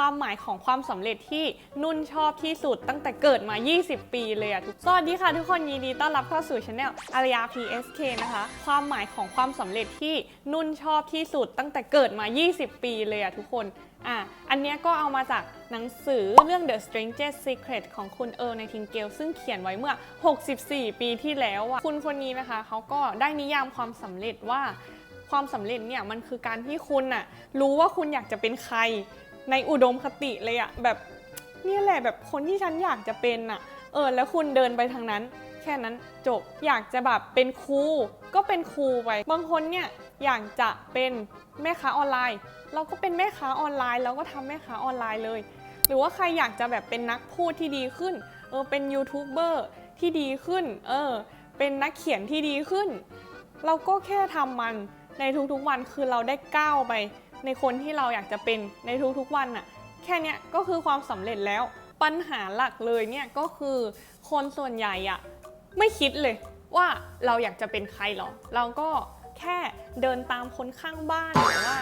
ความหมายของความสำเร็จที่นุ่นชอบที่สุดตั้งแต่เกิดมา 20 ปีเลยอะทุกสวัสดีค่ะทุกคนยินดีต้อนรับเข้าสู่ช anel อารยา PSK นะคะ ความหมายของความสำเร็จที่นุ่นชอบที่สุดตั้งแต่เกิดมา 20 ปีเลยอะทุกคนอะอันเนี้ยก็เอามาจากหนังสือเรื่อง The Strangest Secret ของคุณเออร์ในทิงเกลซึ่งเขียนไว้เมื่อ 64 ปีที่แล้วอะคุณคนนี้นะคะเขาก็ได้นิยามความสำเร็จว่าความสำเร็จเนี่ยมันคือการที่คุณน่ะรู้ว่าคุณอยากจะเป็นใคร ในอุดมคติเลยอะแบบเนี่ยแหละแบบคนที่ฉันอยากจะเป็นอะเออ แล้วคุณเดินไปทางนั้น แค่นั้นจบอยากจะแบบเป็นครูก็เป็นครูไปบางคนเนี่ยอยากจะเป็นแม่ค้าออนไลน์ เราก็เป็นแม่ค้าออนไลน์เราก็ทำแม่ค้าออนไลน์เลย หรือว่าใครอยากจะแบบเป็นนักพูดที่ดีขึ้นเออเป็นยูทูบเบอร์ที่ดีขึ้นเออเป็นนักเขียนที่ดีขึ้น เราก็แค่ทำมันในทุกๆวันคือเราได้ก้าวไป ในคนที่เราอยากจะเป็นในทุกๆวันน่ะแค่นี้ก็คือความสำเร็จแล้ว ปัญหาหลักเลยเนี่ยก็คือคนส่วนใหญ่อะไม่คิดเลยว่าเราอยากจะเป็นใครหรอ เราก็แค่เดินตามคนข้างบ้านหรือว่า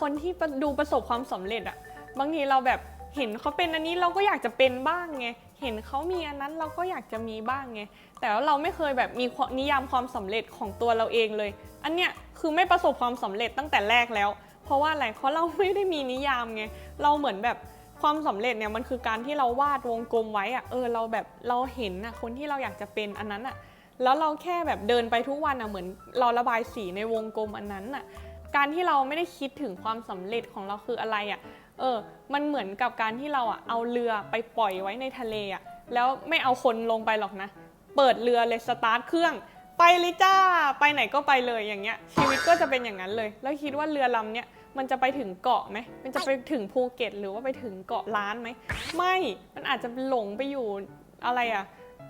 คนที่ดูประสบความสำเร็จอะบางทีเราแบบเห็นเขาเป็นอันนี้เราก็อยากจะเป็นบ้างไง เห็นเขามีอันนั้นเราก็อยากจะมีบ้างไง แต่ว่าเราไม่เคยแบบมีนิยามความสำเร็จของตัวเราเองเลย อันเนี้ยคือไม่ประสบความสำเร็จตั้งแต่แรกแล้ว เพราะว่าอะไรเพราะเราไม่ได้มีนิยามไง เราเหมือนแบบความสำเร็จเนี่ยมันคือการที่เราวาดวงกลมไว้อะเออเราแบบเราเห็นอะคนที่เราอยากจะเป็นอันนั้นอะแล้วเราแค่แบบเดินไปทุกวันอะเหมือนเราระบายสีในวงกลมอันนั้นอะการที่เราไม่ได้คิดถึงความสำเร็จของเราคืออะไรอะเออ มันเหมือนกับการที่เราอะเอาเรือไปปล่อยไว้ในทะเลอะแล้วไม่เอาคนลงไปหรอกนะ เปิดเรือเลยสตาร์ทเครื่อง ไปเลยจ้า ไปไหนก็ไปเลยอย่างเงี้ย ชีวิตก็จะเป็นอย่างนั้นเลย แล้วคิดว่าเรือลำเนี้ยมันจะไปถึงเกาะไหม มันจะไปถึงภูเก็ต หรือว่าไปถึงเกาะล้านไหม ไม่ มันอาจจะหลงไปอยู่อะไรอะ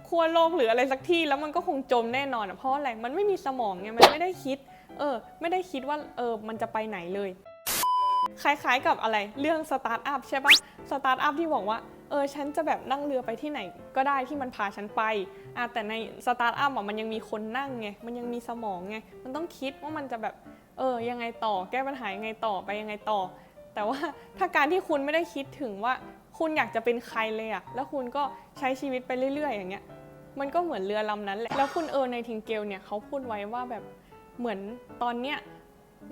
ขั้วโลกหรืออะไรสักที่แล้วมันก็คงจมแน่นอนอะเพราะอะไร มันไม่มีสมองไง มันไม่ได้คิด เออ ไม่ได้คิดว่า เออ มันจะไปไหนเลย คล้ายๆกับอะไร เรื่องสตาร์ทอัพใช่ปะสตาร์ทอัพที่บอกว่า เออฉันจะแบบนั่งเรือไปที่ไหนก็ได้ที่มันพาฉันไปอะแต่ในสตาร์ทอัพอะมันยังมีคนนั่งไงมันยังมีสมองไงมันต้องคิดว่ามันจะแบบเออยังไงต่อแก้ปัญหายังไงต่อไปยังไงต่อ แต่ว่าถ้าการที่คุณไม่ได้คิดถึงว่าคุณอยากจะเป็นใครเลยอะแล้วคุณก็ใช้ชีวิตไปเรื่อย ๆ อย่างเงี้ย มันก็เหมือนเรือลำนั้นแหละ แล้วคุณเออในทิงเกลเนี่ยเขาพูดไว้ว่าแบบเหมือนตอนเนี้ย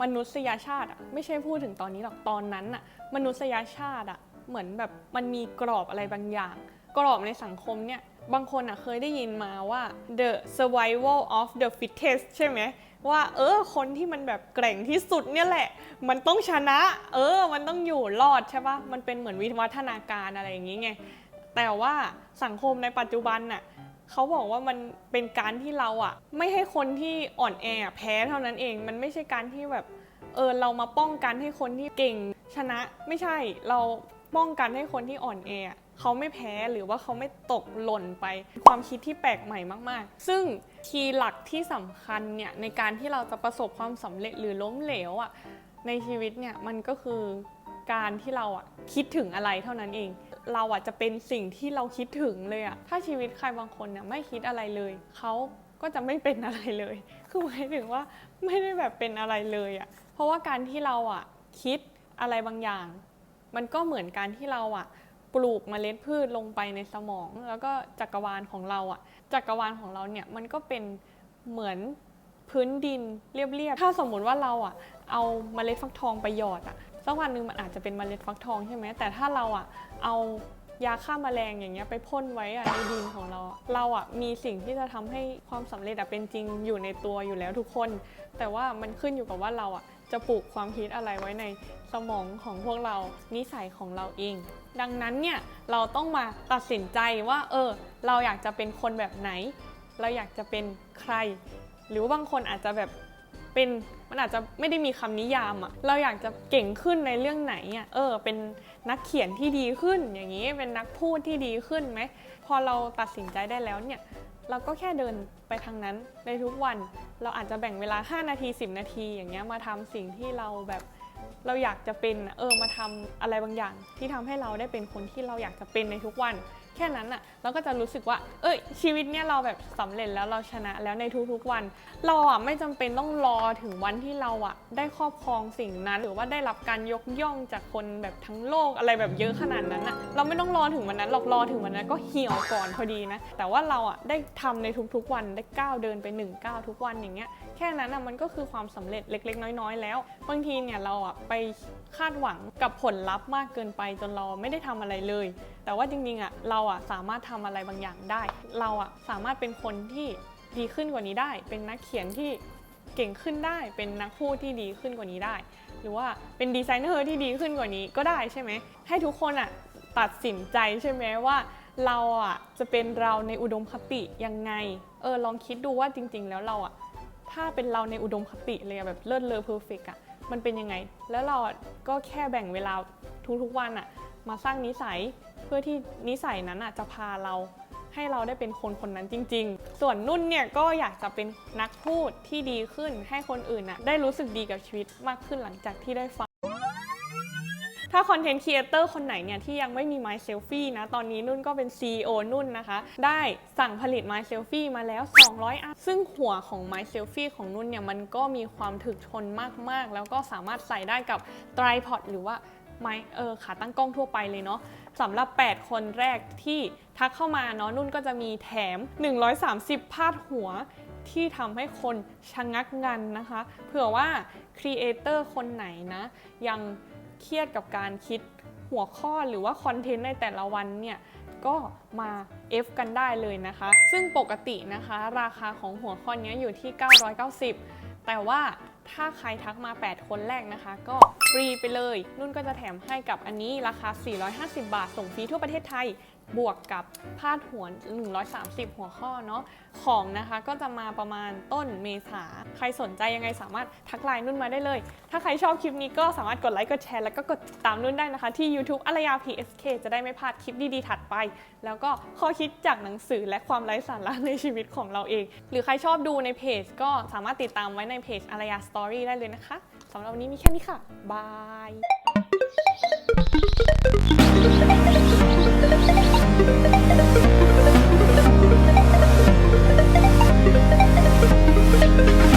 มนุษยชาติอะไม่ใช่พูดถึงตอนนี้หรอกตอนนั้นอะมนุษยชาติอะ เหมือนแบบมันมีกรอบอะไรบางอย่าง กรอบในสังคมเนี่ยบางคนอะเคยได้ยินมาว่า the survival of the fittest ใช่ไหมว่าเออคนที่มันแบบแกร่งที่สุดเนี่ยแหละ มันต้องชนะ เออ มันต้องอยู่รอดใช่ปะมันเป็นเหมือนวิวัฒนาการอะไรอย่างงี้ไงแต่ว่าสังคมในปัจจุบันน่ะเขาบอกว่ามันเป็นการที่เราอะไม่ให้คนที่อ่อนแอแพ้เท่านั้นเอง มันไม่ใช่การที่แบบเออเรามาป้องกันให้คนที่เก่งชนะ ไม่ใช่เรา ป้องกันให้คนที่อ่อนแอเขาไม่แพ้หรือว่าเขาไม่ตกหล่นไป ความคิดที่แปลกใหม่มากๆ ซึ่งคีย์หลักที่สำคัญเนี่ยในการที่เราจะประสบความสำเร็จหรือล้มเหลวอะในชีวิตเนี่ยมันก็คือการที่เราอะคิดถึงอะไรเท่านั้นเอง เราอะจะเป็นสิ่งที่เราคิดถึงเลยอะถ้าชีวิตใครบางคนเนี่ยไม่คิดอะไรเลยเขาก็จะไม่เป็นอะไรเลย คือหมายถึงว่าไม่ได้แบบเป็นอะไรเลยอะเพราะว่าการที่เราอะคิดอะไรบางอย่าง มันก็เหมือนการที่เราอะปลูกเมล็ดพืชลงไปในสมอง แล้วก็จักรวาลของเราอะจักรวาลของเราเนี่ยมันก็เป็นเหมือนพื้นดินเรียบๆ ถ้าสมมุติว่าเราอะเอาเมล็ดฟักทองไปหยอดอะสักวันหนึ่งมันอาจจะเป็นเมล็ดฟักทองใช่ไหมแต่ถ้าเราอะเอา ยาฆ่าแมลงอย่างเงี้ยไปพ่นไว้อะในดินของเราอะเราอะมีสิ่งที่จะทำให้ความสำเร็จอะเป็นจริงอยู่ในตัวอยู่แล้วทุกคน แต่ว่ามันขึ้นอยู่กับว่าเราอะจะปลูกความคิดอะไรไว้ในสมองของพวกเรานิสัยของเราเอง ดังนั้นเนี่ยเราต้องมาตัดสินใจว่า เออ เราอยากจะเป็นคนแบบไหน เราอยากจะเป็นใคร หรือบางคนอาจจะแบบ เป็นมันอาจจะไม่ได้มีคำนิยามอะเราอยากจะเก่งขึ้นในเรื่องไหนอะเออ เป็นนักเขียนที่ดีขึ้น อย่างนี้เป็นนักพูดที่ดีขึ้นไหมพอเราตัดสินใจได้แล้วเนี่ยเราก็แค่เดินไปทางนั้นในทุกวัน เราอาจจะแบ่งเวลา 5 นาที 10 นาที อย่างเงี้ยมาทำสิ่งที่เราแบบเราอยากจะเป็นเออมาทำอะไรบางอย่าง ที่ทำให้เราได้เป็นคนที่เราอยากจะเป็นในทุกวัน แค่นั้นอะเราก็จะรู้สึกว่า เอ้ยชีวิตเนี่ยเราแบบสำเร็จแล้วเราชนะแล้วในทุกๆวัน เราอะไม่จำเป็นต้องรอถึงวันที่เราอะได้ครอบครองสิ่งนั้น หรือว่าได้รับการยกย่องจากคนแบบทั้งโลกอะไรแบบเยอะขนาดนั้นอะเราไม่ต้องรอถึงวันนั้นหรอกรอถึงวันนั้นก็เหี่ยวก่อนพอดีนะ แต่ว่าเราอะได้ทำในทุกๆวันได้ก้าวเดินไปหนึ่งก้าวทุกวันอย่างเงี้ยแค่นั้นอะมันก็คือความสำเร็จเล็ก ๆ น้อย ๆ แล้ว บางทีเนี่ยเราอะไปคาดหวังกับผลลัพธ์มากเกินไปจนเราไม่ได้ทำอะไรเลย แต่ว่าจริงๆอะเราอะสามารถทำอะไรบางอย่างได้ เราอะสามารถเป็นคนที่ดีขึ้นกว่านี้ได้ เป็นนักเขียนที่เก่งขึ้นได้ เป็นนักพูดที่ดีขึ้นกว่านี้ได้ หรือว่าเป็นดีไซเนอร์ที่ดีขึ้นกว่านี้ก็ได้ใช่ไหมให้ทุกคนอะตัดสินใจใช่ไหมว่าเราอะจะเป็นเราในอุดมคติยังไง เออลองคิดดูว่าจริง ๆ แล้วเราอะถ้าเป็นเราในอุดมคติเลยอะแบบเลิศเลอเพอร์เฟกอะมันเป็นยังไง แล้วเราก็แค่แบ่งเวลาทุกๆวันอะ มาสร้างนิสัยเพื่อที่นิสัยนั้นอะจะพาเราให้เราได้เป็นคนคนนั้นจริง ๆ ส่วนนุ่นเนี่ยก็อยากจะเป็นนักพูดที่ดีขึ้นให้คนอื่นอะได้รู้สึกดีกับชีวิตมากขึ้นหลังจากที่ได้ฟัง ถ้าคอนเทนต์ครีเอเตอร์คนไหนเนี่ยที่ยังไม่มี My Selfie นะ ตอนนี้นุ่นก็เป็น CEO นุ่นนะคะ ได้สั่งผลิต My Selfie มาแล้ว 200 อัน ซึ่งหัวของ My Selfie ของนุ่นเนี่ยมันก็มีความถึกทนมากๆ แล้วก็สามารถใส่ได้กับ Tripod หรือว่า ไม้เออขาตั้งกล้องทั่วไปเลยเนาะสำหรับ 8 คนแรกที่ทักเข้ามาเนาะนุ่นก็จะมีแถม 130 พาดหัวที่ทำให้คนชะงักงันนะคะ เผื่อว่าครีเอเตอร์คนไหนนะ ยังเครียดกับการคิดหัวข้อหรือว่าคอนเทนต์ในแต่ละวันเนี่ยก็มา F กันได้เลยนะคะ ซึ่งปกตินะคะ ราคาของหัวข้อนี้อยู่ที่ 990 แต่ว่า ถ้าใครทักมา 8 คนแรกนะคะ ก็ฟรีไปเลย นุ่นก็จะแถมให้กับอันนี้ราคา 450 บาท ส่งฟรีทั่วประเทศไทย บวกกับพาดหัว 130 หัวข้อเนาะของนะคะก็จะมาประมาณต้นเมษา ใครสนใจยังไงสามารถทักไลน์นุ่นมาได้เลย ถ้าใครชอบคลิปนี้ก็สามารถกดไลค์กดแชร์แล้วก็กดติดตามนุ่นได้นะคะ ที่ YouTube อารยา PSK จะได้ไม่พลาดคลิปดีๆถัดไป แล้วก็ข้อคิดจากหนังสือและความไร้สาระในชีวิตของเราเอง หรือใครชอบดูในเพจก็สามารถติดตามไว้ในเพจอารยาสตอรี่ได้เลยนะคะสำหรับวันนี้มีแค่นี้ค่ะบาย Thank you.